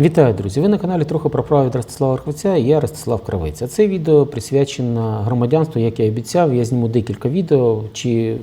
Вітаю, друзі! Ви на каналі трохи про право від Ростислава Раховця і я Ростислав Кравець. А це відео присвячено громадянству, як я обіцяв. Я зніму декілька відео. Чи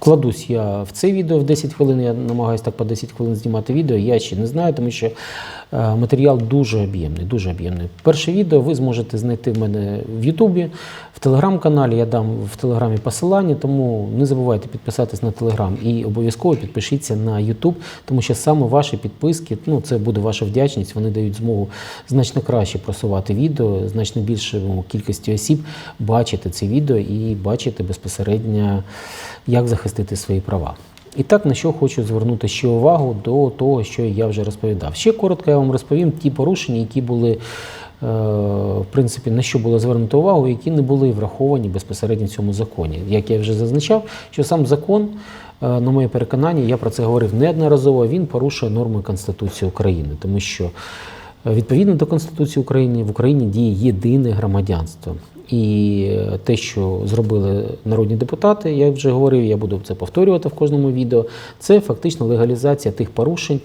вкладусь я в це відео в 10 хвилин. Я намагаюся так по 10 хвилин знімати відео. Я ще не знаю, тому що е, матеріал дуже об'ємний. Дуже об'ємний. Перше відео ви зможете знайти в мене в Ютубі, в телеграм-каналі. Я дам в телеграмі посилання, тому не забувайте підписатись на телеграм і обов'язково підпишіться на Ютуб, тому що саме ваші підписки, ну це буде ваша вдячність. Вони дають змогу значно краще просувати відео, значно більшому кількості осіб бачити це відео і бачити безпосередньо, як захистити свої права. І так, на що хочу звернути ще увагу до того, що я вже розповідав. Ще коротко я вам розповім ті порушення, які були, е, в принципі, на що було звернуто увагу, які не були враховані безпосередньо в цьому законі. Як я вже зазначав, що сам закон, е, на моє переконання, я про це говорив неодноразово, він порушує норми Конституції України, тому що відповідно до Конституції України в Україні діє єдине громадянство. І е, те, що зробили народні депутати, я вже говорив, я буду це повторювати в кожному відео. Це фактично легалізація тих порушень,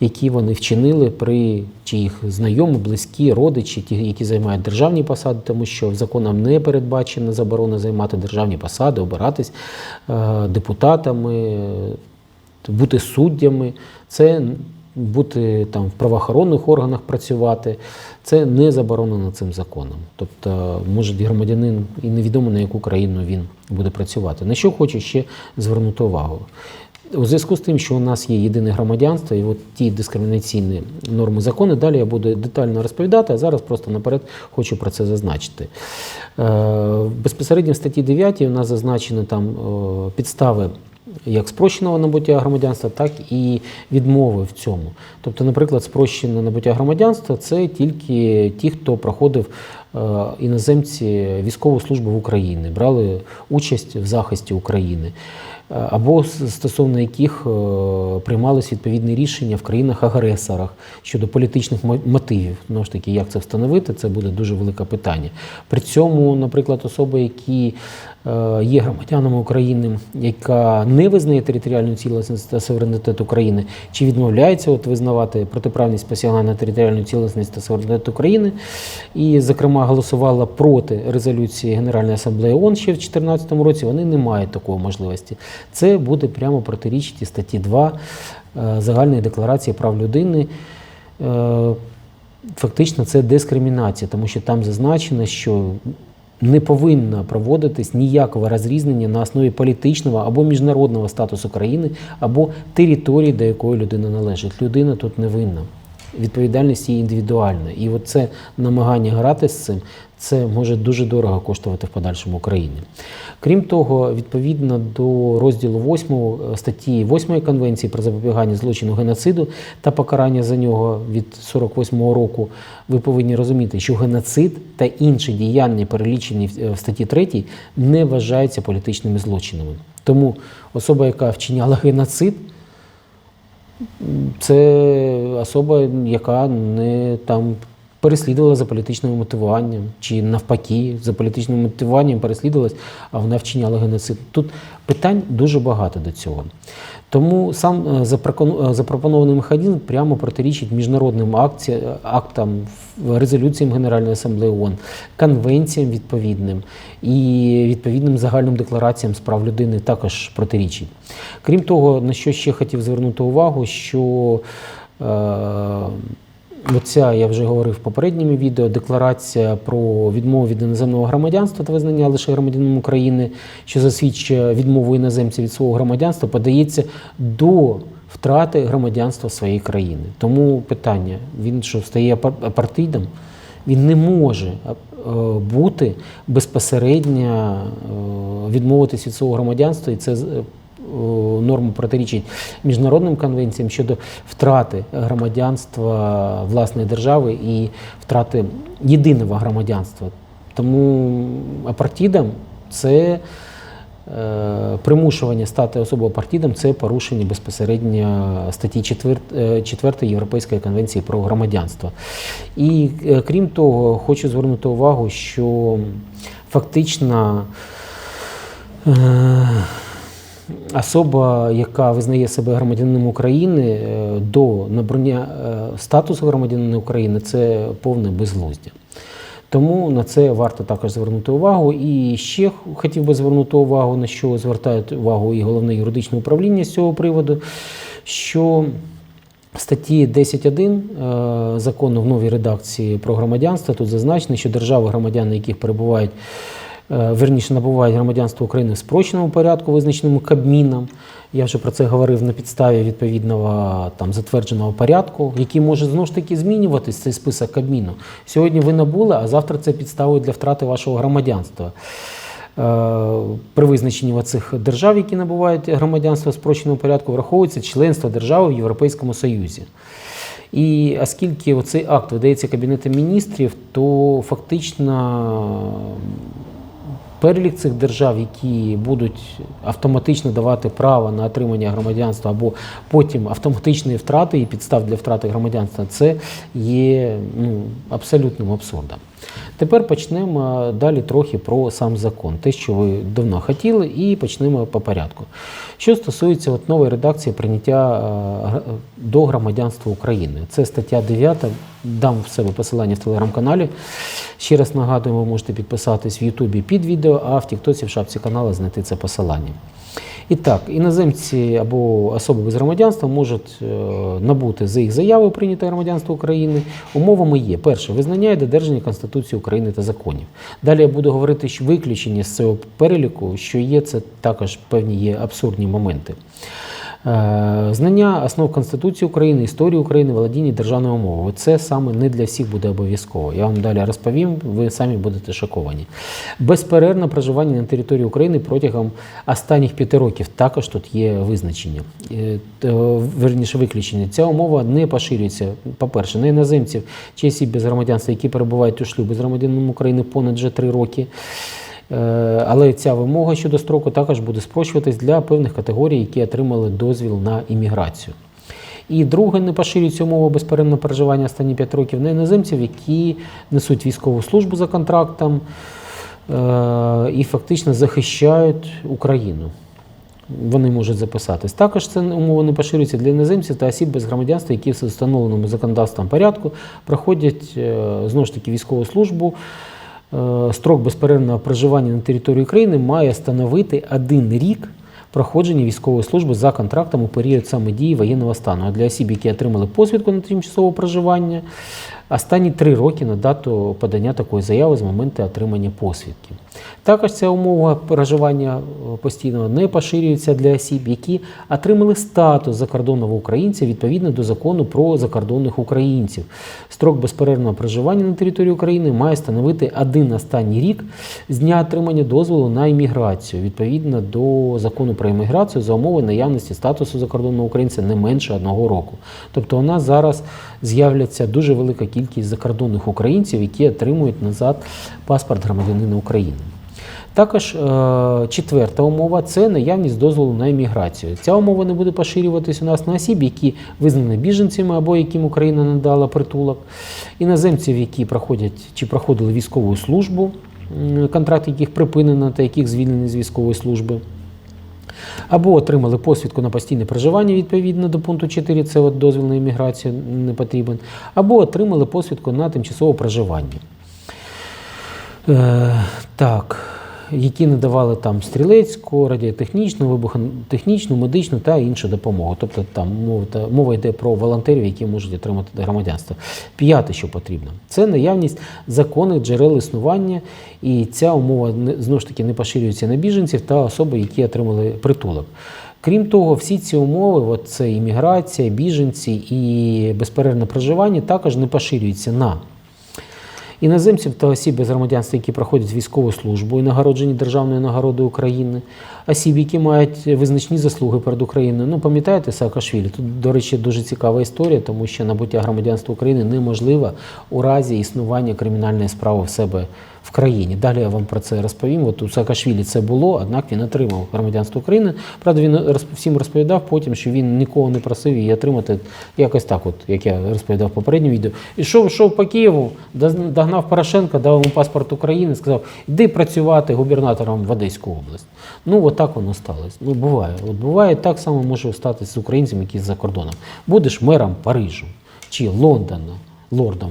які вони вчинили при чи їх знайомі, близькі, родичі, ті, які займають державні посади, тому що законом не передбачена заборона займати державні посади, обиратись е, депутатами, бути суддями. Це бути там в правоохоронних органах працювати, це не заборонено цим законом. Тобто, може громадянин і невідомо на яку країну він буде працювати. На що хочу ще звернути увагу. У зв'язку з тим, що у нас є єдине громадянство, і от ті дискримінаційні норми закону, далі я буду детально розповідати, а зараз просто наперед хочу про це зазначити. Е, Безпосередньо в статті 9 у нас зазначені там е, підстави як спрощеного набуття громадянства, так і відмови в цьому. Тобто, наприклад, спрощене набуття громадянства це тільки ті, хто проходив е, іноземці військову службу в Україні, брали участь в захисті України. Або стосовно яких е, приймались відповідні рішення в країнах-агресорах щодо політичних мо- мотивів. Знову ж таки, як це встановити, це буде дуже велике питання. При цьому, наприклад, особи, які е, є громадянами України, яка не визнає територіальну цілісність та суверенітет України, чи відмовляється от визнавати протиправність посягання територіальну цілісність та суверенітет України, і, зокрема, голосувала проти резолюції Генеральної асамблеї ООН ще в 2014 році, вони не мають такої можливості. Це буде прямо протирічити статті 2 е, Загальної декларації прав людини. Е, Фактично це дискримінація, тому що там зазначено, що не повинно проводитись ніякого розрізнення на основі політичного або міжнародного статусу країни, або території, до якої людина належить. Людина тут не винна. Відповідальність її індивідуальна. І от це намагання грати з цим, це може дуже дорого коштувати в подальшому Україні. Крім того, відповідно до розділу 8 статті 8 Конвенції про запобігання злочину геноциду та покарання за нього від 48-го року, ви повинні розуміти, що геноцид та інші діяння, перелічені в в статті 3, не вважаються політичними злочинами. Тому особа, яка вчиняла геноцид, це особа, яка не там переслідувала за політичним мотивуванням, чи навпаки, за політичним мотивуванням переслідувалась, а вона вчиняла геноцид. Тут питань дуже багато до цього. Тому сам е, е, запропонований механізм прямо протирічить міжнародним актам, резолюціям Генеральної асамблеї ООН, конвенціям відповідним і відповідним загальним деклараціям з прав людини також протирічить. Крім того, на що ще хотів звернути увагу, що е, Оця, я вже говорив в попередньому відео, декларація про відмову від іноземного громадянства та визнання лише громадянином України, що засвідчує відмову іноземця від свого громадянства, подається до втрати громадянства своєї країни. Тому питання: він що стає апартидом? Він не може е, бути безпосередньо е, відмовитись від свого громадянства, і це е, норму протирічить міжнародним конвенціям щодо втрати громадянства власної держави і втрати єдиного громадянства. Тому апартідам це е, примушування стати особою апартідом це порушення безпосередньо статті 4, 4 Європейської конвенції про громадянство. І е, крім того, хочу звернути увагу, що фактично. Особа, яка визнає себе громадянином України е, до набрання е, статусу громадянина України, це повне безглуздя. Тому на це варто також звернути увагу. І ще хотів би звернути увагу, на що звертає увагу і головне юридичне управління з цього приводу, що статті 10.1 е, закону в новій редакції про громадянство тут зазначено, що держави, громадяни, яких перебувають, верніше набувають громадянство України в спрощеному порядку, визначеному Кабміном. Я вже про це говорив на підставі відповідного там затвердженого порядку, який може знову ж таки змінюватись цей список Кабміну. Сьогодні ви набули, а завтра це підставою для втрати вашого громадянства. Е, При визначенні цих держав, які набувають громадянство в спрощеному порядку, враховується членство держави в Європейському Союзі. І оскільки цей акт видається Кабінетом міністрів, то фактично перелік цих держав, які будуть автоматично давати право на отримання громадянства або потім автоматичної втрати і підстав для втрати громадянства, це є ну, абсолютним абсурдом. Тепер почнемо далі трохи про сам закон, те, що ви давно хотіли, і почнемо по порядку. Що стосується от нової редакції прийняття е, до громадянства України, це стаття 9, дам в себе посилання в телеграм-каналі. Ще раз нагадую, ви можете підписатись в Ютубі під відео, а в Тіктоці в шапці каналу знайти це посилання. І так, іноземці або особи без громадянства можуть е, набути за їх заявою прийняте громадянство України. Умовами є перше визнання і додержання Конституції України та законів. Далі я буду говорити, виключення з цього переліку, що є, це також певні є абсурдні моменти. Е, Знання основ Конституції України, історії України, володіння державною мовою. Це саме не для всіх буде обов'язково. Я вам далі розповім, ви самі будете шоковані. Безперервне проживання на території України протягом останніх п'яти років також тут є визначення. Е, Верніше виключення. Ця умова не поширюється, по-перше, на іноземців чи осіб без громадянства, які перебувають у шлюбі з громадянином України понад вже три роки. Е, Але ця вимога щодо строку також буде спрощуватись для певних категорій, які отримали дозвіл на імміграцію. І друге, не поширюється умова безперервного проживання останні 5 років на іноземців, які несуть військову службу за контрактом е, і фактично захищають Україну. Вони можуть записатись. Також це умова не поширюється для іноземців та осіб без громадянства, які в встановленому законодавством порядку проходять е, знову ж таки військову службу. Е, Строк безперервного проживання на території України має становити один рік проходження військової служби за контрактом у період саме дії воєнного стану. А для осіб, які отримали посвідку на тимчасове проживання, останні три роки на дату подання такої заяви з моменту отримання посвідки. Також ця умова проживання е, постійного не поширюється для осіб, які отримали статус закордонного українця відповідно до закону про закордонних українців. Строк безперервного проживання на території України має становити один останній рік з дня отримання дозволу на імміграцію відповідно до закону про імміграцію за умови наявності статусу закордонного українця не менше одного року. Тобто у нас зараз з'являться дуже велика кількість закордонних українців, які отримують назад паспорт громадянина України. Також е, четверта умова це наявність дозволу на імміграцію. Ця умова не буде поширюватись у нас на осіб, які визнані біженцями або яким Україна надала притулок, іноземців, які проходять чи проходили військову службу, контракт яких припинено та яких звільнені з військової служби. Або отримали посвідку на постійне проживання відповідно до пункту 4, це от дозвіл на імміграцію не потрібен, або отримали посвідку на тимчасове проживання. Е, так, які надавали там стрілецьку, радіотехнічну, вибухотехнічну, медичну та іншу допомогу. Тобто там мова, мова йде про волонтерів, які можуть отримати громадянство. П'яте, що потрібно, це наявність законних джерел існування, і ця умова знову ж таки не поширюється на біженців та особи, які отримали притулок. Крім того, всі ці умови, от це імміграція, біженці і безперервне проживання, також не поширюються на іноземців та осіб без громадянства, які проходять військову службу і нагороджені державною нагородою України, осіб, які мають визначні заслуги перед Україною. Ну, пам'ятаєте Саакашвілі? Тут, до речі, дуже цікава історія, тому що набуття громадянства України неможливо у разі існування кримінальної справи в себе в країні. Далі я вам про це розповім. От у Саакашвілі це було, однак він отримав громадянство України. Правда, він всім розповідав потім, що він нікого не просив її отримати якось так, от, як я розповідав в попередньому відео. Ішов, йшов по Києву, доз- догнав Порошенка, дав йому паспорт України, сказав, іди працювати губернатором в Одеську область. Ну, от воно сталося. Ну, буває. От буває, так само може статися з українцем, який за кордоном. Будеш мером Парижу чи Лондона, лордом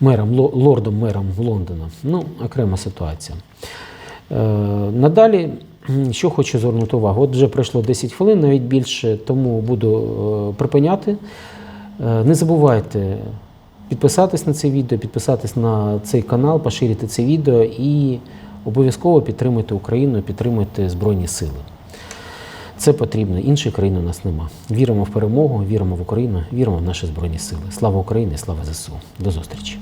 мером, ло- лордом мером Лондона. Ну, окрема ситуація. Е, надалі, що хочу звернути увагу, от вже пройшло 10 хвилин, навіть більше, тому буду е, припиняти. Е, не забувайте підписатись на це відео, підписатись на цей канал, поширити це відео і обов'язково підтримуйте Україну, підтримуйте Збройні Сили. Це потрібно. Іншої країни у нас нема. Віримо в перемогу, віримо в Україну, віримо в наші Збройні Сили. Слава Україні, слава ЗСУ. До зустрічі.